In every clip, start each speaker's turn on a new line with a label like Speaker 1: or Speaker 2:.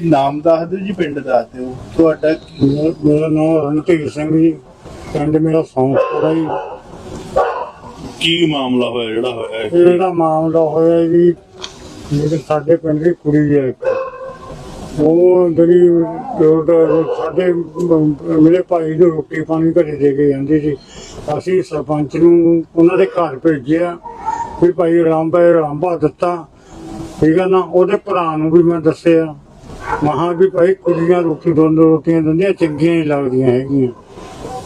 Speaker 1: ਨਾਮ ਦੱਸ ਦਿਓ ਜੀ ਪਿੰਡ ਦੱਸ ਦਿਓ। ਤੁਹਾਡਾ ਕੀ-
Speaker 2: ਮੇਰਾ ਨਾਮ ਰਣਧੀਰ ਸਿੰਘ ਜੀ। ਪਿੰਡ ਮੇਰਾ ਸੌਂਸਪੁਰਾ ਜੀ।
Speaker 3: ਕੀ ਮਾਮਲਾ ਹੋਇਆ ਜਿਹੜਾ ਹੋਇਆ
Speaker 2: ਇਹ? ਜਿਹੜਾ ਮਾਮਲਾ ਹੋਇਆ ਜੀ ਜਿਹੜੇ ਸਾਡੇ ਪਿੰਡ ਦੀ ਕੁੜੀ ਹੈ ਇੱਕ। ਉਹ ਜਿਹੜੀ ਤਾਂ ਸਾਡੇ ਮ- ਮੇਰੇ ਭਾਈ ਨੂੰ ਰੋਟੀ ਪਾਣੀ ਘਰੇ ਦੇ ਕੇ ਜਾਂਦੀ ਸੀ। ਅਸੀਂ ਸਰਪੰਚ ਨੂੰ ਉਹਨਾਂ ਦੇ ਘਰ ਭੇਜਿਆ। ਵੀ ਭਾਈ ਰਾਮ ਭਾਈ ਰਾਮਬਾ ਦਿੱਤਾ। ਠੀਕ ਹੈ ਨਾ ਉਹਦੇ ਭਰਾ ਨੂੰ ਵੀ ਮੈਂ ਦੱਸਿਆ। ਮਹਾ ਵੀ ਭਾਈ ਕੁੜੀਆਂ ਰੋਟੀ ਦੋਨੋਂ ਰੋਟੀਆਂ ਦਿੰਦੀਆਂ ਚੰਗੀਆਂ ਨਹੀਂ ਲੱਗਦੀਆਂ ਹੈਗੀਆਂ।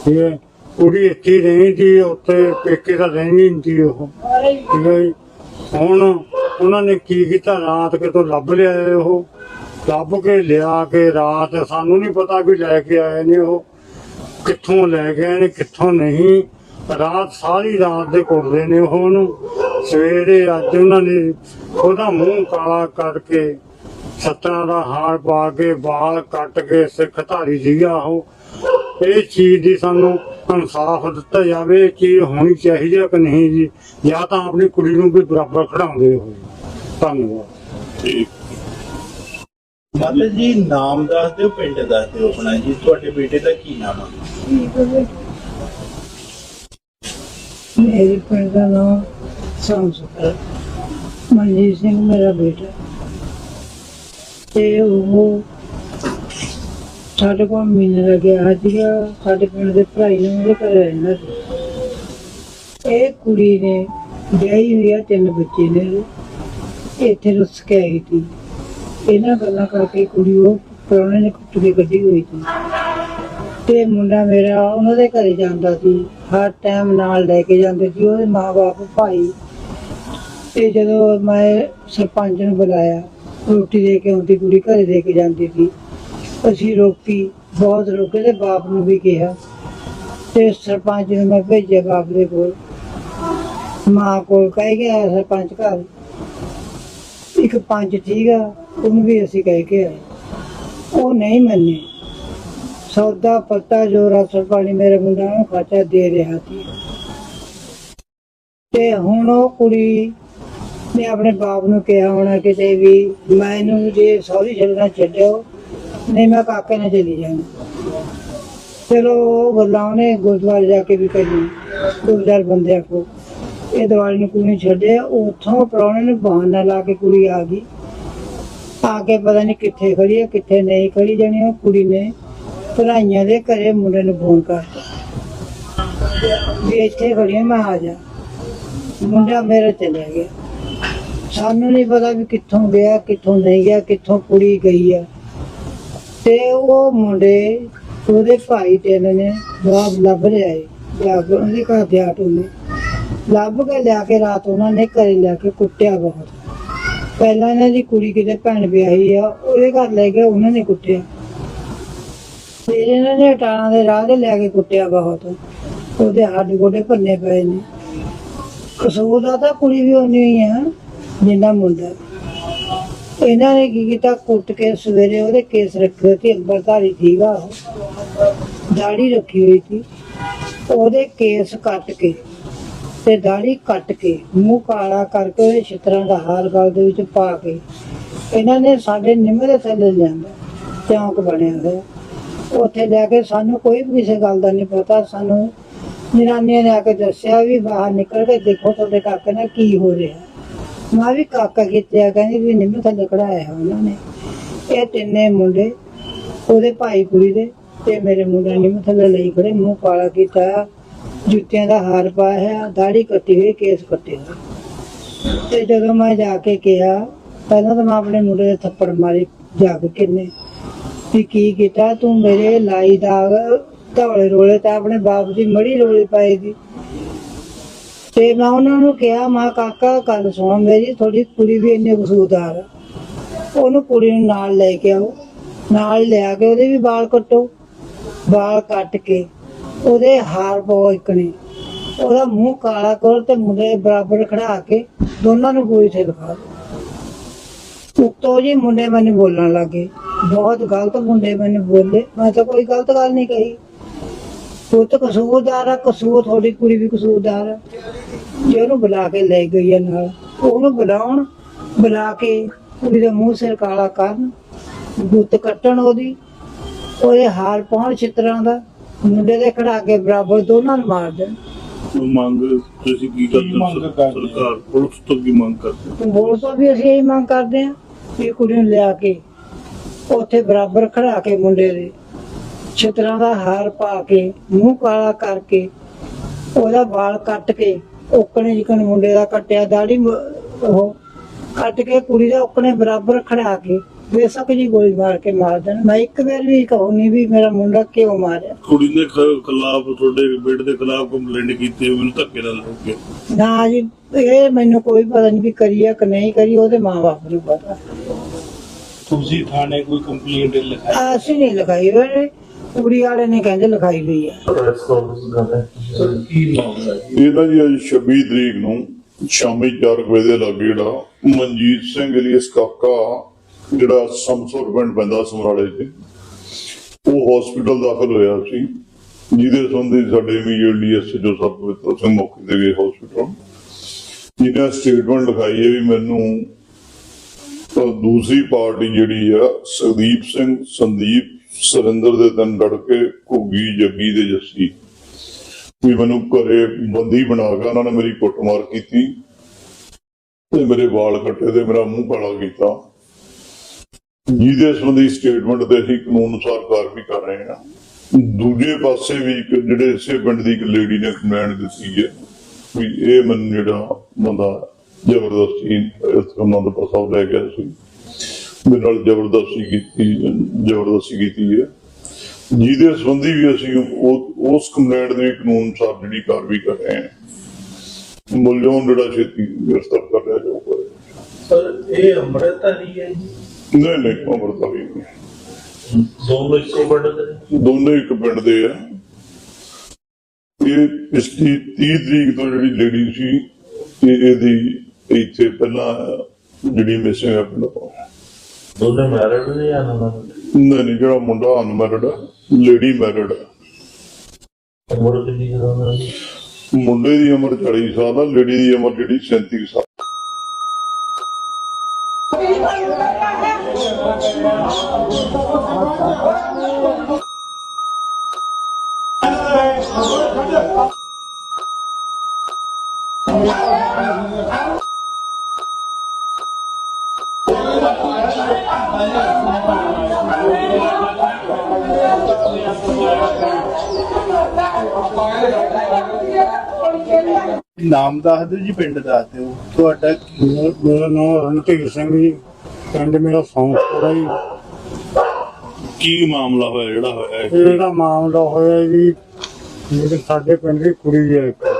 Speaker 2: ਠੀਕ ਹੈ। ਕੁੜੀ ਇੱਥੇ ਹੀ ਸੀ ਉੱਥੇ ਪੇਕੇ ਤਾਂ ਰਹਿਣੀ ਨਹੀਂ ਸੀ ਉਹ। ਠੀਕ ਹੈ ਜੀ। ਹੁਣ ਉਹਨਾਂ ਨੇ ਕੀ ਕੀਤਾ? ਰਾਤ ਕਿਤੋਂ ਲੱਭ ਲਿਆ ਉਹ। ਲੱਭ ਕੇ ਲਿਆ ਕੇ ਰਾਤ ਸਾਨੂੰ ਨਹੀਂ ਪਤਾ ਵੀ ਲੈ ਕੇ ਆਏ ਨੇ ਉਹ। ਕਿੱਥੋਂ ਲੈ ਕੇ ਨੇ, ਕਿੱਥੋਂ ਨਹੀਂ। ਰਾਤ ਸਾਰੀ ਰਾਤ ਦੇ ਘੁੰਮਦੇ ਨੇ ਉਹ ਉਹਨੂੰ ਸਵੇਰੇ ਅੱਜ ਉਹਨਾਂ ਨੇ ਉਹਦਾ ਮੂੰਹ ਕਾਲਾ ਕਰਕੇ ਸੱਤਾਂ ਦਾ ਹਾਰ ਪਾ ਕੇ ਵਾਲ ਕੱਟ ਕੇ ਸਿੱਖ ਧਾਰੀ ਸੀਗਾ ਉਹ। ਇਹ ਚੀਜ਼ ਦੀ ਸਾਨੂੰ ਇਨਸਾਫ ਦਿੱਤਾ ਜਾਵੇ ਚੀਜ਼ ਹੋਣੀ ਚਾਹੀਦੀ ਹੈ ਕਿ ਨਹੀਂ ਜੀ। ਜਾਂ ਤਾਂ ਆਪਣੀ ਕੁੜੀ ਨੂੰ ਵੀ ਬਰਾਬਰ ਖੜਾਉਂਦੇ ਹੋਏ। ਧੰਨਵਾਦ।
Speaker 3: ਠੀਕ।
Speaker 1: ਮਾਤਾ ਜੀ ਨਾਮ ਦੱਸ ਦਿਓ ਪਿੰਡ ਦੱਸ ਦਿਓ ਆਪਣਾ ਜੀ। ਤੁਹਾਡੇ ਬੇਟੇ ਦਾ ਕੀ ਨਾਮ ਹੈ
Speaker 4: ਮੇਰੇ ਪਿੰਡ ਦਾ ਨਾਮ ਸੰਸਕਰ ਮਨਜੀਤ ਸਿੰਘ ਮੇਰਾ ਬੇਟਾ। ਤੇ ਉਹ ਸਾਡੇ ਕੋਲ ਮਹੀਨੇ ਦਾ ਗਿਆ ਸੀਗਾ, ਸਾਡੇ ਪਿੰਡ ਦੇ ਭਰਾਈ ਨੂੰ ਉਹਦੇ ਘਰ ਰਹਿੰਦਾ ਸੀ। ਇਹ ਕੁੜੀ ਨੇ ਵਿਆਹੀ ਹੋਈ ਆ, ਤਿੰਨ ਬੱਚੇ ਨੇ ਇੱਥੇ ਰੁੱਸ ਕੇ ਆਈ ਸੀ। ਇਹਨਾਂ ਗੱਲਾਂ ਕਰਕੇ ਕੁੜੀ ਉਹ ਪ੍ਰਾਹੁਣੇ ਨੇ ਕੁੱਟ ਕੇ ਕੱਢੀ ਹੋਈ ਸੀ। ਤੇ ਮੁੰਡਾ ਮੇਰਾ ਉਹਨਾਂ ਦੇ ਘਰੇ ਜਾਂਦਾ ਸੀ। ਹਰ ਟਾਈਮ ਨਾਲ ਲੈ ਕੇ ਜਾਂਦੇ ਸੀ। ਉਹਦੇ ਮਾਪੇ ਭਾਈ। ਤੇ ਜਦੋਂ ਮੈਂ ਸਰਪੰਚ ਨੂੰ ਬੁਲਾਇਆ, ਰੋਟੀ ਦੇ ਕੇ ਆਉਂਦੀ, ਕੁੜੀ ਘਰੇ ਦੇ ਕੇ ਜਾਂਦੀ ਸੀ। ਅਸੀਂ ਰੋਕੀ ਬਹੁਤ ਰੋਕੇ ਤੇ ਬਾਪ ਨੂੰ ਵੀ ਕਿਹਾ। ਤੇ ਸਰਪੰਚ ਨੂੰ ਮੈਂ ਭੇਜਿਆ ਬਾਪ ਦੇ ਕੋਲ। ਮਾਂ ਕੋਲ ਕਹਿ ਗਿਆ ਸਰਪੰਚ ਘਰ। ਇੱਕ ਪੰਜ ਠੀਕਾ ਉਹਨੂੰ ਵੀ ਅਸੀਂ ਕਹਿ ਕੇ ਆਏ। ਉਹ ਨਹੀਂ ਮੰਨੇ। ਸੌਦਾ ਪੱਤਾ ਜੋ ਰਸਲ ਪਾਣੀ ਮੇਰੇ ਮੁੰਡਾ ਨੂੰ ਖਰਚਾ ਦੇ ਰਿਹਾ ਸੀ। ਤੇ ਹੁਣ ਉਹ ਕੁੜੀ ਨੇ ਆਪਣੇ ਬਾਪ ਨੂੰ ਕਿਹਾ ਹੋਣਾ ਕਿਤੇ ਵੀ, ਮੈਨੂੰ ਜੇ ਸੌਰੀ ਛੱਡਣਾ ਛੱਡਿਓ ਨਹੀਂ ਮੈਂ ਕਾਕੇ ਨਾਲ ਚਲੀ ਜਾਣਾ ਚਲੋ ਉਹ ਗੱਲਾਂ ਉਹਨੇ ਗੁਰਦੁਆਰੇ ਜਾ ਕੇ ਵੀ ਕਰੀ ਗੁਰਦਾਰ ਬੰਦਿਆਂ ਕੋ ਇਹ ਦਿਵਾਲੀ ਨੂੰ ਕੁੜੀ ਛੱਡਿਆ ਉੱਥੋਂ ਪ੍ਰਾਹੁਣੇ ਨੂੰ ਬਹਾਨਾ ਲਾ ਕੇ ਕੁੜੀ ਆ ਗਈ। ਆ ਕੇ ਪਤਾ ਨਹੀਂ ਕਿੱਥੇ ਖੜੀ ਹੈ ਕਿੱਥੇ ਨਹੀਂ ਖੜੀ ਜਾਣੀ ਉਹ ਕੁੜੀ ਨੇ ਭਰਾਈਆਂ ਦੇ ਘਰੇ ਮੁੰਡੇ ਨੂੰ ਫੋਨ ਕਰਤਾ। ਵੀ ਇੱਥੇ ਖੜੀ ਹਾਂ, ਮੈਂ ਆ ਜਾ। ਮੁੰਡਾ ਮੇਰਾ ਚਲਾ ਗਿਆ। ਸਾਨੂੰ ਨਹੀਂ ਪਤਾ ਵੀ ਕਿੱਥੋਂ ਗਿਆ ਕਿੱਥੋਂ ਨਹੀਂ ਗਿਆ ਕਿੱਥੋਂ ਕੁੜੀ ਗਈ ਆ। ਤੇ ਉਹ ਮੁੰਡੇ ਉਹਦੇ ਭਾਈ ਤਿੰਨ ਨੇ ਜਵਾਬ ਲੱਭ ਲਿਆ ਏ। ਜਾ ਉਹਦੇ ਘਰ ਦੇ ਆਟੋ ਨੇ। ਲੱਭ ਕੇ ਲਿਆ ਕੇ ਰਾਤ ਉਹਨਾਂ ਨੇ ਘਰੇ ਲਿਆ ਕੇ ਕੁੱਟਿਆ ਬਹੁਤ। ਪਹਿਲਾਂ ਇਹਨਾਂ ਦੀ ਕੁੜੀ ਕਿਤੇ ਭੈਣ ਵਿਆਹੀ ਆ, ਉਹਦੇ ਘਰ ਲੈ ਕੇ ਉਹਨਾਂ ਨੇ ਕੁੱਟਿਆ। ਫਿਰ ਇਹਨਾਂ ਨੇ ਟਾਣਾ ਦੇ ਰਾਹ ਦੇ ਲੈ ਕੇ ਕੁੱਟਿਆ ਬਹੁਤ। ਉਹਦੇ ਹੱਡ ਗੋਡੇ ਭੰਨੇ ਪਏ ਨੇ। ਕਸੂਰ ਦਾ ਤਾਂ ਕੁੜੀ ਵੀ ਉਨੀ ਹੀ ਆ, ਜਿੰਨਾ ਮੁੰਡਾ। ਇਹਨਾਂ ਨੇ ਕੀ ਕੀਤਾ? ਕੁੱਟ ਕੇ ਸਵੇਰੇ ਉਹਦੇ ਕੇਸ ਰੱਖੇ ਤੇ ਅੰਬਰਧਾਰੀ ਸੀਗਾ ਦਾੜੀ ਰੱਖੀ ਹੋਈ ਸੀ। ਉਹਦੇ ਕੇਸ ਕੱਟ ਕੇ ਤੇ ਦਾੜੀ ਕੱਟ ਕੇ ਮੂੰਹ ਕਾਲਾ ਕਰਕੇ ਉਹਦੇ ਛਿੱਤਰਾਂ ਦਾ ਹਾਰ ਗਲ ਦੇ ਵਿੱਚ ਪਾ ਕੇ ਇਹਨਾਂ ਨੇ ਸਾਡੇ ਨਿਮਰੇ ਥੱਲੇ ਲਿਆਂਦਾ, ਚੌਂਕ ਬਣਿਆ ਹੋਇਆ। ਉੱਥੇ ਜਾ ਕੇ ਸਾਨੂੰ ਕੋਈ ਵੀ ਕਿਸੇ ਗੱਲ ਦਾ ਨਹੀਂ ਪਤਾ। ਸਾਨੂੰ ਨਿਰਾਨੀਆਂ ਨੇ ਆ ਕੇ ਦੱਸਿਆ ਵੀ ਬਾਹਰ ਨਿਕਲ ਕੇ ਦੇਖੋ ਤੁਹਾਡੇ ਕਾਕੇ ਨਾਲ ਕੀ ਹੋ ਰਿਹਾ। ਮੈਂ ਵੀ ਕਾਕਾ ਕਿਤੇ ਕਹਿੰਦੀ ਵੀ ਨਿੰਮ ਥੱਲੇ ਕਢਾਇਆ ਉਹਨਾਂ ਨੇ। ਇਹ ਤਿੰਨੇ ਮੁੰਡੇ, ਉਹਦੇ ਭਾਈ ਕੁੜੀ ਦੇ ਤੇ ਮੇਰੇ ਮੁੰਡੇ ਨਿੰਮ ਥੱਲੇ ਲਈ ਖੜੇ, ਮੂੰਹ ਕਾਲਾ ਕੀਤਾ, ਜੁੱਤਿਆਂ ਦਾ ਹਾਰ ਪਾਇਆ ਦਾੜੀ ਕੱਟੀ ਹੋਈ, ਕੇਸ ਕੱਟੇ ਹੋਏ। ਤੇ ਜਦੋਂ ਮੈਂ ਜਾ ਕੇ ਕਿਹਾ, ਪਹਿਲਾਂ ਤਾਂ ਮੈਂ ਆਪਣੇ ਮੁੰਡੇ ਦੇ ਥੱਪੜ ਮਾਰੇ, ਜਾ ਕੇ ਕਿੰਨੇ, ਵੀ ਕੀ ਕੀਤਾ, ਤੂੰ ਮੇਰੇ ਲਾਈ ਦਾਗ ਧੌਲੇ ਰੋਲੇ ਤਾਂ ਆਪਣੇ ਬਾਪ ਦੀ ਮੜੀ ਰੋਲੇ ਪਾਏਗੀ ਤੇ ਮੈਂ ਉਹਨਾਂ ਨੂੰ ਕਿਹਾ, ਮਾਂ, ਕਾਕਾ, ਗੱਲ ਸੁਣ ਮੇਰੀ ਥੋੜੀ ਕੁੜੀ ਵੀ ਇੰਨੇ ਕਸੂਰਦਾਰ ਆ। ਉਹਨੂੰ ਕੁੜੀ ਨੂੰ ਨਾਲ ਲੈ ਕੇ ਆਓ। ਨਾਲ ਲਿਆ ਕੇ ਉਹਦੇ ਵੀ ਵਾਲ ਕੱਟੋ। ਵਾਲ ਕੱਟ ਕੇ ਉਹਦੇ ਹਾਰ ਪੋ ਇਕਣੇ ਉਹਦਾ ਮੂੰਹ ਕਾਲਾ ਕਰ ਤੇ ਮੁੰਡੇ ਬਰਾਬਰ ਖੜਾ ਕੇ ਦੋਨਾਂ ਨੂੰ ਗੋਲੀ ਤੇ ਦਿਖਾ ਉੱਤੋਂ ਜੀ ਮੁੰਡੇ ਮੈਨੂੰ ਬੋਲਣ ਲੱਗੇ। ਬਹੁਤ ਗਲਤ ਮੁੰਡੇ ਮੈਨੂੰ ਬੋਲੇ। ਮੈਂ ਤਾਂ ਕੋਈ ਗਲਤ ਗੱਲ ਨਹੀਂ ਕਹੀ। ਉਹ ਤਾਂ ਕਸੂਰਦਾਰ ਆ, ਕਸੂਰ ਤੁਹਾਡੀ ਕੁੜੀ ਵੀ ਕਸੂਰਦਾਰ ਆ। ਜੇ ਉਹਨੂੰ ਬੁਲਾ ਕੇ ਲੈ ਗਈ ਆ ਨਾਲ। ਉਹਨੂੰ ਬੁਲਾਉਣ ਬੁਲਾ ਕੇ ਕੁੜੀ ਦਾ ਮੂੰਹ ਸਿਰ ਕਾਲਾ ਕਰਨ ਗੁੱਤ ਕੱਟਣ ਉਹਦੀ ਉਹਦੇ ਹਾਰ ਪਾਉਣ ਚਿੱਤਰਾਂ ਦਾ ਮੁੰਡੇ ਦੇ ਖੜਾ ਕੇ ਬਰਾਬਰ ਦੋਨਾਂ ਨੂੰ ਮਾਰ ਦੇਣ।
Speaker 3: ਮੰਗ ਤੁਸੀਂ ਕੀ ਕਰਦੇ? ਸਰਕਾਰ ਪੁਲਿਸ ਤੋਂ ਕੀ ਮੰਗ ਕਰਦੇ
Speaker 4: ਬੋਲ ਤੋਂ ਵੀ ਅਸੀਂ ਇਹੀ ਮੰਗ ਕਰਦੇ ਕਿ ਕੁੜੀ ਨੂੰ ਲਿਆ ਕੇ ਉੱਥੇ ਬਰਾਬਰ ਖੜਾ ਕੇ ਮੁੰਡੇ ਦੇ ਛਿੱਤਰਾਂ ਦਾ ਹਾਰ ਪਾ ਕੇ ਮੂੰਹ ਕਾਲਾ ਕਰਕੇ ਉਹਦਾ ਵਾਲ ਕੱਟ ਕੇ ਓਕਣੇ ਜਿਕਣ ਮੁੰਡੇ ਦਾ ਕੱਟਿਆ ਦਾੜੀ ਉਹ ਕੱਟ ਕੇ ਕੁੜੀ ਦਾ ਓਕਣੇ ਬਰਾਬਰ ਖੜਾ ਕੇ ਬੇਸ਼ੱਕ ਜੀ ਗੋਲੀ ਮਾਰ ਕੇ ਮਾਰ ਦੇਣ। ਮੈਂ ਇੱਕ ਵਾਰ ਵੀ ਕਹੂੰਨੀ ਵੀ ਮੇਰਾ ਮੁੰਡਾ ਕਿਉਂ ਮਾਰਿਆ?
Speaker 3: ਕੁੜੀ ਖ- ਖਿਲਾਫ ਤੁਹਾਡੇ ਬੇਟੇ ਦੇ ਖਿਲਾਫ ਕੰਪਲੇਂਟ ਕੀਤੀ ਮੈਨੂੰ ਧੱਕੇ ਨਾਲ ਲੈ ਕੇ
Speaker 4: ਨਾ ਜੀ ਇਹ ਮੈਨੂੰ ਕੋਈ ਪਤਾ ਨਹੀਂ ਵੀ ਕਰੀ ਆ ਕਿ ਨਹੀਂ ਕਰੀ ਉਹਦੇ ਮਾਂ-ਬਾਪ ਨੂੰ ਪਤਾ।
Speaker 1: ਤੁਸੀਂ ਥਾਣੇ ਕੋਈ ਕੰਪਲੇਂਟ ਲਿਖਾਈ?
Speaker 4: ਅਸੀਂ ਨਹੀਂ ਲਗਾਈ ਵੇ ਕੁੜੀ ਵਾਲੇ ਨੇ ਕਹਿੰਦੇ ਲਿਖਾਈ ਹੋਈ ਹੈ।
Speaker 5: ਇਹ ਤਾਂ ਜੀ ਅੱਜ 26 ਤਰੀਕ ਨੂੰ ਸ਼ਾਮੀ 4 ਵਜੇ ਦੇ ਲਾਗੇ ਜਿਹੜਾ ਮਨਜੀਤ ਸਿੰਘ ਇਲੀਅਸ ਕਾਕਾ, ਜਿਹੜਾ ਸਮਸੁਰ ਪਿੰਡ ਪੈਂਦਾ ਸਮਰਾਲੇ 'ਚ, ਉਹ ਹਸਪੀਟਲ ਦਾਖਲ ਹੋਇਆ ਸੀ, ਜਿਹਦੇ ਸੰਬੰਧੀ ਸਾਡੇ ਇਮੀਡੀਏਟਲੀ ਐਸਐਚਓ ਸਾਹਿਬ ਪਵਿੱਤਰ ਸਿੰਘ ਮੌਕੇ ਤੇ ਗਏ ਹਸਪੀਟਲ ਜਿਹਨੇ ਸਟੇਟਮੈਂਟ ਲਿਖਾਈ ਹੈ ਵੀ ਮੈਨੂੰ ਦੂਸਰੀ ਪਾਰਟੀ ਜਿਹੜੀ ਆ ਸੁਦੀਪ ਸਿੰਘ, ਸੰਦੀਪ ਸੁਰਿੰਦਰ ਦੇ ਤਿੰਨ ਲੜਕੇ ਘੁੱਗੀ ਜੱਗੀ ਦੇ ਜੱਸੀ। ਵੀ ਮੈਨੂੰ ਘਰੇ ਬੰਦੀ ਬਣਾ ਕੇ ਉਹਨਾਂ ਨੇ ਮੇਰੀ ਕੁੱਟਮਾਰ ਕੀਤੀ ਤੇ ਮੇਰੇ ਵਾਲ ਕੱਟੇ ਤੇ ਮੇਰਾ ਮੂੰਹ ਕਾਲਾ ਕੀਤਾ। ਜਿਹਦੇ ਸੰਬੰਧੀ ਸਟੇਟਮੈਂਟ ਤੇ ਅਸੀਂ ਕਾਨੂੰਨ ਅਨੁਸਾਰ ਕਾਰਵਾਈ ਕਰ ਰਹੇ ਹਾਂ। ਦੂਜੇ ਪਾਸੇ ਵੀ ਜਿਹੜੇ ਇਸੇ ਪਿੰਡ ਦੀ ਇੱਕ ਲੇਡੀ ਨੇ ਕੰਪਲੇਂਟ ਦਿੱਤੀ ਹੈ ਵੀ ਇਹ ਮੈਨੂੰ ਜਿਹੜਾ ਬੰਦਾ ਜ਼ਬਰਦਸਤੀ ਅਨੰਦਪੁਰ ਸਾਹਿਬ ਲੈ ਗਿਆ ਸੀ। ਮੇਰੇ ਨਾਲ ਜ਼ਬਰਦਸਤੀ ਕੀਤੀ ਜ਼ਬਰਦਸਤੀ ਕੀਤੀ ਹੈ। ਜਿਹਦੇ ਸੰਬੰਧੀ ਵੀ ਅਸੀਂ ਉਸ ਕੰਪਲੇਂਟ ਦੇ ਕਾਨੂੰਨ ਅਨੁਸਾਰ ਜਿਹੜੀ ਕਾਰਵਾਈ ਕਰ ਰਹੇ ਹਾਂ ਮੁਲਜ਼ਮ ਜਿਹੜਾ ਛੇਤੀ ਗ੍ਰਿਫਤਾਰ ਕਰ ਲਿਆ ਜਾਊਗਾ।
Speaker 1: ਸਰ ਇਹ ਅੰਮ੍ਰਿਤਧਾਰੀ ਹੈ ਜੀ?
Speaker 5: ਨਹੀਂ ਨਹੀਂ ਅਮਰਤਾ ਵੀ ਨਹੀਂ।
Speaker 1: ਦੋਨੋਂ ਇੱਕੋ ਪਿੰਡ ਦੇ
Speaker 5: ਦੋਨੇ ਇੱਕ ਪਿੰਡ ਦੇ ਆ। ਇਹ ਪਿਛਲੀ 30 ਤਰੀਕ ਤੋਂ ਜਿਹੜੀ ਲੇਡੀ ਸੀ ਇਹ ਇਹਦੀ ਇੱਥੇ ਪਹਿਲਾਂ ਜਿਹੜੀ ਮਿਸਿੰਗ ਹੈ ਪਿੰਡ ਤੋਂ।
Speaker 6: ਦੋਨੇ ਮੈਰਿਡ ਨੇ ਜਾਂ ਨਾ
Speaker 5: ਨਹੀਂ ਨਹੀਂ ਜਿਹੜਾ ਮੁੰਡਾ ਅਨਮੈਰਿਡ ਆ ਲੇਡੀ ਮੈਰਿਡ ਆ।
Speaker 6: ਉਮਰ ਕਿੰਨੀ ਜਦੋਂ
Speaker 5: ਮੁੰਡੇ ਦੀ ਉਮਰ 40 ਸਾਲ ਆ ਲੇਡੀ ਦੀ ਉਮਰ ਜਿਹੜੀ 37 ਸਾਲ।
Speaker 1: ਨਾਮ ਦੱਸ ਦਿਓ ਜੀ ਪਿੰਡ ਦੱਸ ਦਿਓ। ਤੁਹਾਡਾ
Speaker 2: ਮੇਰਾ ਮੇਰਾ ਨਾਮ ਰਣਧੀਰ ਸਿੰਘ ਜੀ ਪਿੰਡ ਮੇਰਾ ਸੌਂਪੁਰਾ ਜੀ।
Speaker 3: ਕੀ ਮਾਮਲਾ ਹੋਇਆ ਜਿਹੜਾ ਹੋਇਆ
Speaker 2: ਇਹ? ਜਿਹੜਾ ਮਾਮਲਾ ਹੋਇਆ ਜੀ ਜਿਹੜੇ ਸਾਡੇ ਪਿੰਡ ਦੀ ਕੁੜੀ ਹੈ ਇੱਕ।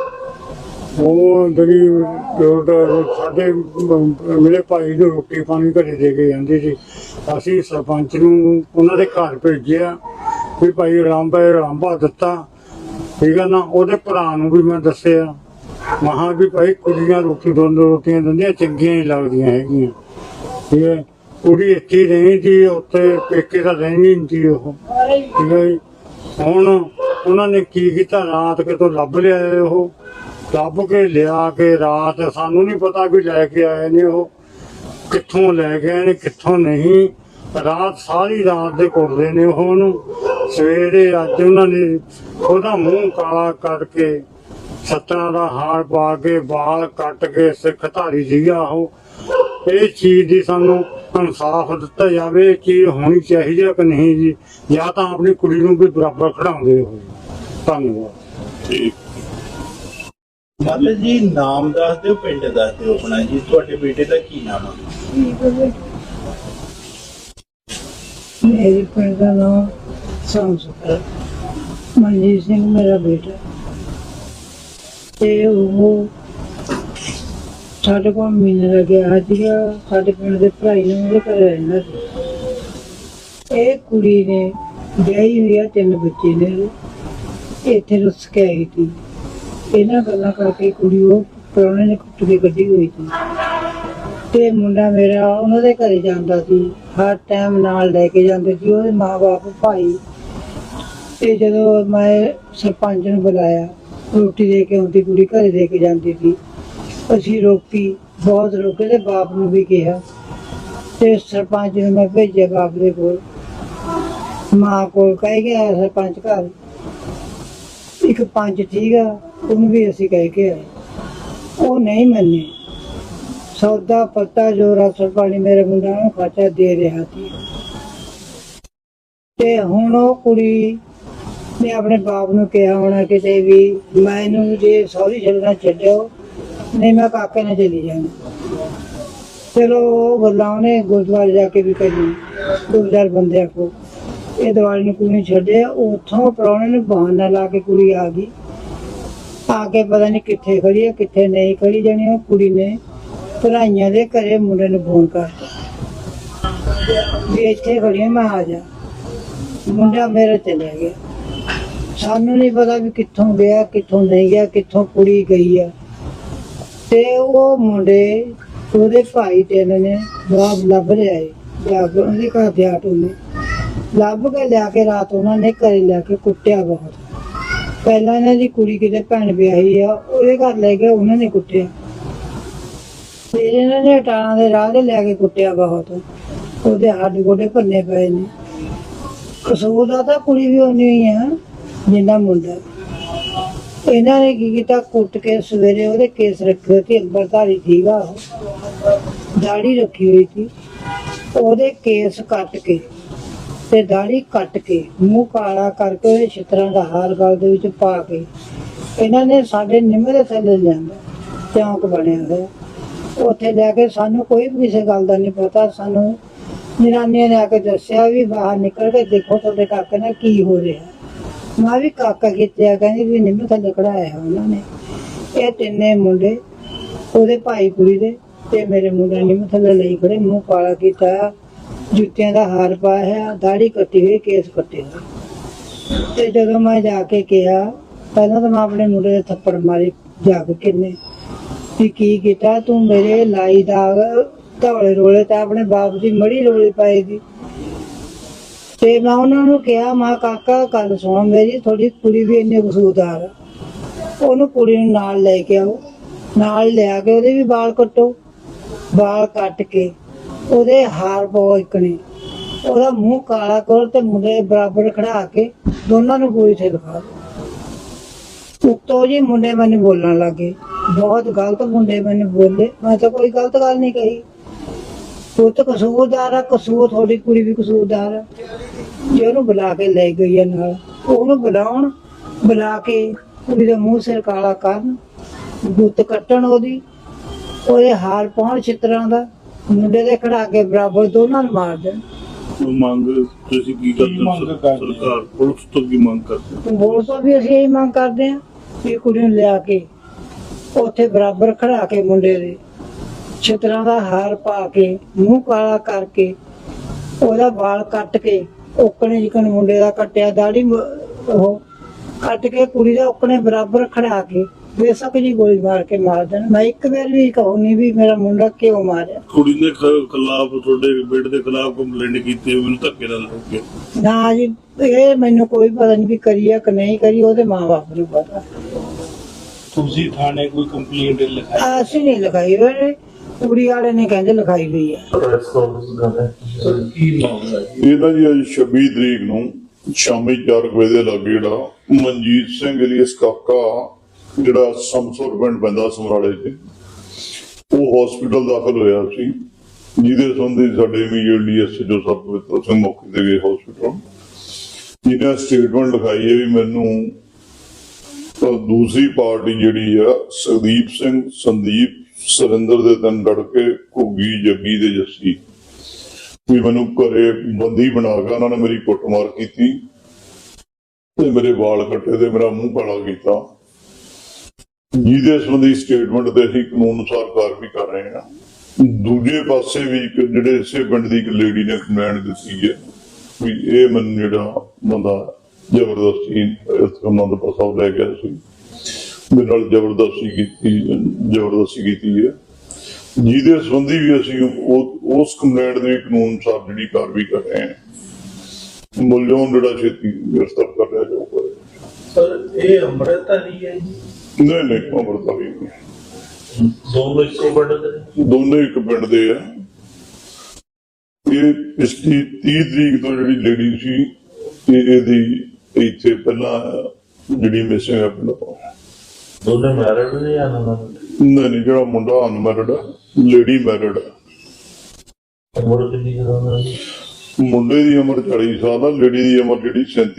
Speaker 2: ਉਹ ਜਿਹੜੀ ਉਹਦਾ ਸਾਡੇ ਮ- ਮੇਰੇ ਭਾਈ ਨੂੰ ਰੋਟੀ ਪਾਣੀ ਘਰੇ ਦੇ ਕੇ ਜਾਂਦੀ ਸੀ। ਅਸੀਂ ਸਰਪੰਚ ਨੂੰ ਉਹਨਾਂ ਦੇ ਘਰ ਭੇਜਿਆ। ਵੀ ਭਾਈ ਰਾਮਬਾ ਰਾਮਬਾ ਦਿੱਤਾ। ਠੀਕ ਹੈ ਨਾ, ਉਹਦੇ ਭਰਾ ਨੂੰ ਵੀ ਮੈਂ ਦੱਸਿਆ। ਮਹਾ ਵੀ ਭਾਈ ਕੁੜੀਆਂ ਰੋਟੀ ਦੋਨੋਂ ਰੋਟੀਆਂ ਦਿੰਦੀਆਂ, ਚੰਗੀਆਂ ਨਹੀਂ ਲੱਗਦੀਆਂ ਹੈਗੀਆਂ। ਠੀਕ ਹੈ ਕੁੜੀ ਇੱਥੇ ਹੀ ਸੀ, ਉੱਥੇ ਪੇਕੇ ਤਾਂ ਰਹਿਣੀ ਨਹੀਂ ਸੀ ਉਹ। ਠੀਕ ਹੈ ਹੁਣ ਉਹਨਾਂ ਨੇ ਕੀ ਕੀਤਾ, ਰਾਤ ਕਿਤੋਂ ਲੱਭ ਲਿਆ ਉਹ। ਲੱਭ ਕੇ ਲਿਆ ਕੇ ਰਾਤ, ਸਾਨੂੰ ਨਹੀਂ ਪਤਾ ਵੀ ਲੈ ਕੇ ਆਏ ਨੇ ਉਹ। ਕਿੱਥੋਂ ਲੈ ਕੇ ਆਏ ਨੇ, ਕਿੱਥੋਂ ਨਹੀਂ। ਰਾਤ ਸਾਰੀ ਰਾਤ ਦੇ ਕੁੱਟਦੇ ਨੇ ਉਹ ਉਹਨੂੰ। ਸਵੇਰੇ ਅੱਜ ਉਹਨਾਂ ਨੇ ਉਹਦਾ ਮੂੰਹ ਕਾਲਾ ਕਰਕੇ ਸੱਤਾਂ ਦਾ ਹਾਰ ਪਾ ਕੇ ਵਾਲ ਕੱਟ ਕੇ ਸਿੱਖ ਧਾਰੀ ਸੀਗਾ ਉਹ। ਇਹ ਚੀਜ਼ ਦੀ ਸਾਨੂੰ ਇਨਸਾਫ ਦਿੱਤਾ ਜਾਵੇ ਚੀਜ਼ ਹੋਣੀ ਚਾਹੀਦੀ ਹੈ ਕਿ ਨਹੀਂ ਜੀ। ਜਾਂ ਤਾਂ ਆਪਣੀ ਕੁੜੀ ਨੂੰ ਵੀ ਬਰਾਬਰ ਖੜਾਉਂਦੇ ਹੋਏ। ਧੰਨਵਾਦ।
Speaker 3: ਠੀਕ।
Speaker 1: ਮਾਤਾ ਜੀ ਨਾਮ ਦੱਸ ਦਿਓ ਪਿੰਡ ਦੱਸ ਦਿਓ ਆਪਣਾ ਜੀ। ਤੁਹਾਡੇ ਬੇਟੇ ਦਾ ਕੀ ਨਾਮ ਹੈ
Speaker 4: ਮੇਰੇ ਪਿੰਡ ਦਾ ਨਾਮ ਸੰਸਕਰ ਮਨਜੀਤ ਸਿੰਘ ਮੇਰਾ ਬੇਟਾ। ਤੇ ਉਹ ਸਾਡੇ ਕੋਲ ਮਹੀਨੇ ਦਾ ਗਿਆ ਸੀਗਾ। ਸਾਡੇ ਪਿੰਡ ਦੇ ਭਰਾਈ ਨੇ ਉਹਦੇ ਘਰ ਰਹਿੰਦਾ ਸੀ। ਇਹ ਕੁੜੀ ਨੇ ਵਿਆਹੀ ਹੋਈ ਆ, ਤਿੰਨ ਬੱਚੇ ਨੇ ਇੱਥੇ ਰੁੱਸ ਕੇ ਆਈ ਸੀ। ਇਹਨਾਂ ਗੱਲਾਂ ਕਰਕੇ ਕੁੜੀ ਉਹ ਪ੍ਰਾਹੁਣੇ ਨੇ ਕੁੱਟ ਕੇ ਕੱਢੀ ਹੋਈ ਸੀ। ਤੇ ਮੁੰਡਾ ਮੇਰਾ ਉਹਨਾਂ ਦੇ ਘਰੇ ਜਾਂਦਾ ਸੀ। ਹਰ ਟਾਈਮ ਨਾਲ ਲੈ ਕੇ ਜਾਂਦੇ ਸੀ। ਉਹਦੇ ਮਾਪੇ ਭਾਈ ਤੇ ਜਦੋਂ ਮੈਂ ਸਰਪੰਚ ਨੂੰ ਬੁਲਾਇਆ, ਰੋਟੀ ਦੇ ਕੇ ਆਉਂਦੀ, ਕੁੜੀ ਘਰੇ ਦੇ ਕੇ ਜਾਂਦੀ ਸੀ। ਅਸੀਂ ਰੋਕੀ ਬਹੁਤ ਰੋਕੇ ਤੇ ਬਾਪ ਨੂੰ ਵੀ ਕਿਹਾ। ਤੇ ਸਰਪੰਚ ਨੂੰ ਮੈਂ ਭੇਜਿਆ ਬਾਪ ਦੇ ਕੋਲ। ਮਾਂ ਕੋਲ ਕਹਿ ਗਿਆ ਸਰਪੰਚ ਘਰ। ਇੱਕ ਪੰਜ ਠੀਕ ਆ, ਉਹਨੂੰ ਵੀ ਅਸੀਂ ਕਹਿ ਕੇ ਆਏ। ਉਹ ਨਹੀਂ ਮੰਨੇ। ਸੌਦਾ ਪੱਤਾ ਜੋ ਰਾਸ਼ਨ ਪਾਣੀ ਮੇਰੇ ਮੁੰਡਾ ਨੂੰ ਖਰਚਾ ਦੇ ਰਿਹਾ ਸੀ। ਤੇ ਹੁਣ ਉਹ ਕੁੜੀ ਨੇ ਆਪਣੇ ਬਾਪ ਨੂੰ ਕਿਹਾ ਹੋਣਾ ਕਿਤੇ ਵੀ ਮੈਨੂੰ ਜੇ ਸੌਰੀ ਛੱਡਣਾ ਛੱਡਿਓ, ਨਹੀਂ ਮੈਂ ਕਾਕੇ ਨਾਲ ਚਲੀ ਜਾਣਾ ਚਲੋ ਉਹ ਗੱਲਾਂ ਉਹਨੇ ਗੁਰਦੁਆਰੇ ਜਾ ਕੇ ਵੀ ਕਰੀ। ਦੋ ਬੰਦਿਆਂ ਕੋ ਇਹ ਦਿਵਾਲੀ ਨੂੰ ਕੁੜੀ ਛੱਡਿਆ। ਉੱਥੋਂ ਪ੍ਰਾਹੁਣੇ ਨੂੰ ਬਹਾਨਾ ਲਾ ਕੇ ਕੁੜੀ ਆ ਗਈ। ਆ ਕੇ ਪਤਾ ਨਹੀਂ ਕਿੱਥੇ ਖੜੀ ਹੈ ਕਿੱਥੇ ਨਹੀਂ ਖੜੀ। ਜਾਣੀ ਉਹ ਕੁੜੀ ਨੇ ਭਰਾਈਆਂ ਦੇ ਘਰੇ ਮੁੰਡੇ ਨੂੰ ਫੋਨ ਕਰਤਾ ਵੀ ਇੱਥੇ ਖੜੀ ਮੈਂ ਆ ਜਾ। ਮੁੰਡਾ ਮੇਰਾ ਚਲਿਆ ਗਿਆ। ਸਾਨੂੰ ਨਹੀਂ ਪਤਾ ਵੀ ਕਿੱਥੋਂ ਗਿਆ, ਕਿੱਥੋਂ ਨਹੀਂ ਗਿਆ, ਕਿੱਥੋਂ ਕੁੜੀ ਗਈ ਆ। ਤੇ ਉਹ ਮੁੰਡੇ ਉਹਦੇ ਭਾਈ ਤੇ ਨੇ ਜਵਾਬ ਲੱਭ ਰਿਹਾ ਜਾ ਕੇ ਉਹਦੇ ਘਰ ਦੇ ਆਟੋ ਨੇ। ਲੱਭ ਕੇ ਲਿਆ ਕੇ ਰਾਤ ਉਹਨਾਂ ਨੇ ਘਰੇ ਲੈ ਕੇ ਕੁੱਟਿਆ ਬਹੁਤ। ਪਹਿਲਾਂ ਇਹਨਾਂ ਦੀ ਕੁੜੀ ਕਿਤੇ ਭੈਣ ਵਿਆਹੀ ਆ, ਉਹਦੇ ਘਰ ਲੈ ਕੇ ਉਹਨਾਂ ਨੇ ਕੁੱਟਿਆ। ਫਿਰ ਇਹਨਾਂ ਨੇ ਟਾਣਾ ਦੇ ਰਾਹ ਦੇ ਲੈ ਕੇ ਕੁੱਟਿਆ ਬਹੁਤ। ਉਹਦੇ ਹੱਡ ਗੋਡੇ ਭੰਨੇ ਪਏ ਨੇ। ਕਸੂਰ ਦਾ ਤਾਂ ਕੁੜੀ ਵੀ ਹੋਣੀ ਹੋਈ ਆ, ਜਿੰਨਾ ਮੁੰਡਾ। ਇਹਨਾਂ ਨੇ ਕੀ ਕੀਤਾ, ਕੁੱਟ ਕੇ ਸਵੇਰੇ ਉਹਦੇ ਕੇਸ ਰੱਖੇ ਤੇ ਅੰਬਰਧਾਰੀ ਸੀਗਾ ਉਹ। ਦਾੜੀ ਰੱਖੀ ਹੋਈ ਸੀ। ਉਹਦੇ ਕੇਸ ਕੱਟ ਕੇ ਤੇ ਦਾੜੀ ਕੱਟ ਕੇ ਮੂੰਹ ਕਾਲਾ ਕਰਕੇ ਉਹਦੇ ਛਿੱਤਰਾਂ ਦਾ ਹਾਲ ਗਲ ਦੇ ਵਿੱਚ ਪਾ ਕੇ ਇਹਨਾਂ ਨੇ ਸਾਡੇ ਨਿੰਮ ਦੇ ਥੱਲੇ ਲਿਆਂਦਾ, ਚੌਂਕ ਬਣਿਆ ਹੋਇਆ। ਉੱਥੇ ਜਾ ਕੇ ਸਾਨੂੰ ਕੋਈ ਵੀ ਕਿਸੇ ਗੱਲ ਦਾ ਨਹੀਂ ਪਤਾ। ਸਾਨੂੰ ਨਿਰਾਨੀਆਂ ਨੇ ਆ ਕੇ ਦੱਸਿਆ ਵੀ ਬਾਹਰ ਨਿਕਲ ਕੇ ਦੇਖੋ ਤੁਹਾਡੇ ਕਾਕੇ ਨਾਲ ਕੀ ਹੋ ਰਿਹਾ। ਮੈਂ ਵੀ ਕਾਕਾ ਕਿਤੇ ਆ ਕਹਿੰਦੀ ਵੀ ਨਿੰਮ ਥੱਲੇ ਕਢਾਇਆ ਉਹਨਾਂ ਨੇ। ਇਹ ਤਿੰਨੇ ਮੁੰਡੇ, ਉਹਦੇ ਭਾਈ ਕੁੜੀ ਦੇ ਤੇ ਮੇਰੇ ਮੁੰਡੇ ਨਿੰਮ ਥੱਲੇ ਲਈ ਖੜੇ, ਮੂੰਹ ਕਾਲਾ ਕੀਤਾ, ਜੁੱਤੀਆਂ ਦਾ ਹਾਰ ਪਾਇਆ ਦਾੜੀ ਕੱਟੀ ਹੋਈ, ਕੇਸ ਕੱਟੇ ਹੋਏ ਤੇ ਜਦੋਂ ਮੈਂ ਜਾ ਕੇ ਕਿਹਾ, ਪਹਿਲਾਂ ਤਾਂ ਮੈਂ ਆਪਣੇ ਮੁੰਡੇ ਦੇ ਥੱਪੜ ਮਾਰੇ, ਜਾ ਕੇ ਕਿੰਨੇ ਵੀ ਕੀ ਕੀਤਾ ਤੂੰ ਮੇਰੇ ਲਾਈ ਦਾਗ ਧੌਲੇ ਰੋਲੇ ਤਾਂ ਆਪਣੇ ਬਾਪ ਦੀ ਮੜੀ ਰੋਲੇ ਪਾਈ ਦੀ। ਤੇ ਮੈਂ ਉਹਨਾਂ ਨੂੰ ਕਿਹਾ, ਮਾ ਕਾਕਾ, ਗੱਲ ਸੁਣ ਮੇਰੀ ਥੋੜੀ ਕੁੜੀ ਵੀ ਇੰਨੇ ਕਸੂਰਦਾਰ ਉਹਨੂੰ ਕੁੜੀ ਨੂੰ ਨਾਲ ਲੈ ਕੇ ਆਓ। ਨਾਲ ਲਿਆ ਕੇ ਉਹਦੇ ਵੀ ਵਾਲ ਕੱਟੋ। ਵਾਲ ਕੱਟ ਕੇ ਉਹਦੇ ਹਾਰ ਪਾਓ ਇਕਣੇ ਉਹਦਾ ਮੂੰਹ ਕਾਲਾ ਕਰ ਤੇ ਮੁੰਡੇ ਬਰਾਬਰ ਖੜਾ ਕੇ ਦੋਨਾਂ ਨੂੰ ਗੋਲੀ ਤੇ ਦਿਖਾ ਦਿਓ। ਉੱਤੋਂ ਜੀ ਮੁੰਡੇ ਮੈਨੂੰ ਬੋਲਣ ਲੱਗੇ। ਬਹੁਤ ਗਲਤ ਮੁੰਡੇ ਮੈਨੂੰ ਬੋਲੇ। ਮੈਂ ਤਾਂ ਕੋਈ ਗਲਤ ਗੱਲ ਨਹੀਂ ਕਹੀ। ਉਹ ਤਾਂ ਕਸੂਰਦਾਰ ਆ ਕਸੂਰ ਤੁਹਾਡੀ ਕੁੜੀ ਵੀ ਕਸੂਰਦਾਰ ਆ। ਜੇ ਉਹਨੂੰ ਬੁਲਾ ਕੇ ਲੈ ਗਈ ਆ ਨਾਲ ਉਹਨੂੰ ਬੁਲਾਉਣ ਬੁਲਾ ਕੇ ਕੁੜੀ ਦਾ ਮੂੰਹ ਸਿਰ ਕਾਲਾ ਕਰਨ ਗੁੱਤ ਕੱਟਣ ਉਹਦੀ ਉਹਦੇ ਹਾਰ ਪਾਉਣ ਚਿੱਤਰਾਂ ਦਾ ਮੁੰਡੇ ਦੇ ਖੜਾ ਕੇ ਬਰਾਬਰ ਦੋਨਾਂ ਨੂੰ ਮਾਰ ਦੇਣ।
Speaker 3: ਮੰਗ ਤੁਸੀਂ ਕੀ ਕਰਦੇ? ਸਰਕਾਰ ਪੁਲਿਸ ਤੋਂ ਕੀ ਮੰਗ ਕਰਦੇ ਹੋ?
Speaker 4: ਬੋਲ ਤੋਂ ਵੀ ਅਸੀਂ ਇਹੀ ਮੰਗ ਕਰਦੇ ਹਾਂ। ਵੀ ਕੁੜੀ ਨੂੰ ਲਿਆ ਕੇ ਉੱਥੇ ਬਰਾਬਰ ਖੜਾ ਕੇ ਮੁੰਡੇ ਦੇ ਛਿੱਤਰਾਂ ਦਾ ਹਾਰ ਪਾ ਕੇ, ਮੂੰਹ ਕਾਲਾ ਕਰਕੇ ਉਹਦਾ ਵਾਲ ਕੱਟ ਕੇ ਓਕਣੇ ਜਿਕਣ ਮੁੰਡੇ ਦਾ ਕੱਟਿਆ ਦਾੜੀ ਉਹ ਕੱਟ ਕੇ ਕੁੜੀ ਦਾ ਓਕਣੇ ਬਰਾਬਰ ਖੜਾ ਕੇ ਬੇਸ਼ੱਕ ਜੀ ਗੋਲੀ ਮਾਰ ਕੇ ਮਾਰ ਦੇਣ। ਮੈਂ ਇੱਕ ਵਾਰ ਵੀ ਕਹੂੰਗੀ ਵੀ ਮੇਰਾ ਮੁੰਡਾ ਕਿਉਂ ਮਾਰਿਆ?
Speaker 3: ਕੁੜੀ ਨੇ ਖ- ਖਿਲਾਫ ਤੁਹਾਡੇ ਬੇਟੇ ਦੇ ਖਿਲਾਫ ਕੰਪਲੇਂਟ ਕੀਤੀ ਹੈ, ਮੈਨੂੰ ਧੱਕੇ ਨਾਲ ਕੇ।
Speaker 4: ਨਾ ਜੀ ਇਹ ਮੈਨੂੰ ਕੋਈ ਪਤਾ ਨਹੀਂ ਵੀ ਕਰੀ ਆ ਕਿ ਨਹੀਂ ਕਰੀ ਉਹਦੇ ਮਾਂ-ਬਾਪ ਨੂੰ ਪਤਾ।
Speaker 1: ਤੁਸੀਂ ਥਾਣੇ ਕੋਈ ਕੰਪਲੇਂਟ ਲਿਖਾਈ?
Speaker 4: ਅਸੀਂ ਨਹੀਂ ਲਗਾਈ ਹੋਏ ਕੁੜੀ ਵਾਲੇ ਨੇ ਕਹਿੰਦੇ ਲਿਖਾਈ ਹੋਈ ਹੈ।
Speaker 1: ਹੈ?
Speaker 5: ਇਹ ਤਾਂ ਜੀ ਅੱਜ 26 ਤਰੀਕ ਨੂੰ ਸ਼ਾਮੀ 4 ਵਜੇ ਦੇ ਲਾਗੇ ਜਿਹੜਾ ਮਨਜੀਤ ਸਿੰਘ ਇਲੀਅਸ ਕਾਕਾ ਜਿਹੜਾ ਸਮਸੌਰ ਪਿੰਡ ਪੈਂਦਾ ਸਮਰਾਲੇ 'ਚ ਉਹ ਹਸਪੀਟਲ ਦਾਖਲ ਹੋਇਆ ਸੀ। ਜਿਹਦੇ ਸੰਬੰਧੀ ਸਾਡੇ ਇਮੀਡੀਏਟਲੀ ਐਸਐਚਓ ਸਰਪ੍ਰਸਤ ਸਿੰਘ ਮੌਕੇ ਤੇ ਗਏ ਹਸਪੀਟਲ ਜਿਹਨੇ ਸਟੇਟਮੈਂਟ ਲਿਖਾਈ ਹੈ ਵੀ ਮੈਨੂੰ ਦੂਸਰੀ ਪਾਰਟੀ ਜਿਹੜੀ ਆ ਸੁਦੀਪ ਸਿੰਘ, ਸੰਦੀਪ, ਸੁਰਿੰਦਰ ਦੇ ਤਿੰਨ ਲੜਕੇ, ਘੁੱਗੀ, ਜੱਗੀ ਦੇ ਜੱਸੀ। ਵੀ ਮੈਨੂੰ ਘਰੇ ਬੰਦੀ ਬਣਾ ਕੇ ਉਹਨਾਂ ਨੇ ਮੇਰੀ ਕੁੱਟਮਾਰ ਕੀਤੀ ਤੇ ਮੇਰੇ ਵਾਲ ਕੱਟੇ ਤੇ ਮੇਰਾ ਮੂੰਹ ਕਾਲਾ ਕੀਤਾ। ਜਿਹਦੇ ਸੰਬੰਧੀ ਸਟੇਟਮੈਂਟ ਤੇ ਅਸੀਂ ਕਾਨੂੰਨ ਅਨੁਸਾਰ ਕਾਰਵਾਈ ਕਰ ਰਹੇ ਹਾਂ। ਦੂਜੇ ਪਾਸੇ ਵੀ ਇੱਕ ਜਿਹੜੇ ਇਸੇ ਪਿੰਡ ਦੀ ਇੱਕ ਲੇਡੀ ਨੇ ਕੰਪਲੇਂਟ ਦਿੱਤੀ ਹੈ ਵੀ ਇਹ ਮੈਨੂੰ ਜਿਹੜਾ ਬੰਦਾ ਜ਼ਬਰਦਸਤੀ ਇਸ ਅਨੰਦਪੁਰ ਸਾਹਿਬ ਲੈ ਗਿਆ ਸੀ। ਮੇਰੇ ਨਾਲ ਜ਼ਬਰਦਸਤੀ ਕੀਤੀ ਜ਼ਬਰਦਸਤੀ ਕੀਤੀ ਹੈ। ਜਿਹਦੇ ਸੰਬੰਧੀ ਵੀ ਅਸੀਂ ਉਸ ਕੰਪਲੇਂਟ ਦੇ ਕਾਨੂੰਨ ਅਨੁਸਾਰ ਜਿਹੜੀ ਕਾਰਵਾਈ ਕਰ ਰਹੇ ਹਾਂ। ਮੁਲਜ਼ਮ ਜਿਹੜਾ ਛੇਤੀ ਗ੍ਰਿਫਤਾਰ ਕਰ ਲਿਆ ਜਾਊਗਾ।
Speaker 1: ਸਰ, ਇਹ ਅੰਮ੍ਰਿਤਧਾਰੀ ਹੈ ਜੀ।
Speaker 5: ਨਹੀਂ ਨਹੀਂ ਅਮਰਤਾ ਵੀ
Speaker 6: ਦੋਨੋਂ ਇੱਕੋ ਪਿੰਡ ਦੇ?
Speaker 5: ਦੋਨੇ ਇੱਕ ਪਿੰਡ ਦੇ ਆ। ਇਹ ਪਿਛਲੀ 30 ਤਰੀਕ ਤੋਂ ਜਿਹੜੀ ਲੇਡੀ ਸੀ ਇਹ ਇਹਦੀ ਇੱਥੇ ਪਹਿਲਾਂ ਜਿਹੜੀ ਮਿਸਿੰਗ ਹੈ ਪਿੰਡ ਤੋਂ।
Speaker 6: ਦੋਨੇ ਮੈਰਿਡ ਨੇ ਜਾਂ ਨਾ
Speaker 5: ਨਹੀਂ ਨਹੀਂ ਜਿਹੜਾ ਮੁੰਡਾ ਅਨਮੈਰਿਡ ਆ ਲੇਡੀ ਮੈਰਿਡ ਆ।
Speaker 6: ਉਮਰ ਕਿੰਨੀ
Speaker 5: ਮੁੰਡੇ ਦੀ ਉਮਰ 40 ਸਾਲ ਆ ਲੇਡੀ ਦੀ ਉਮਰ ਜਿਹੜੀ 37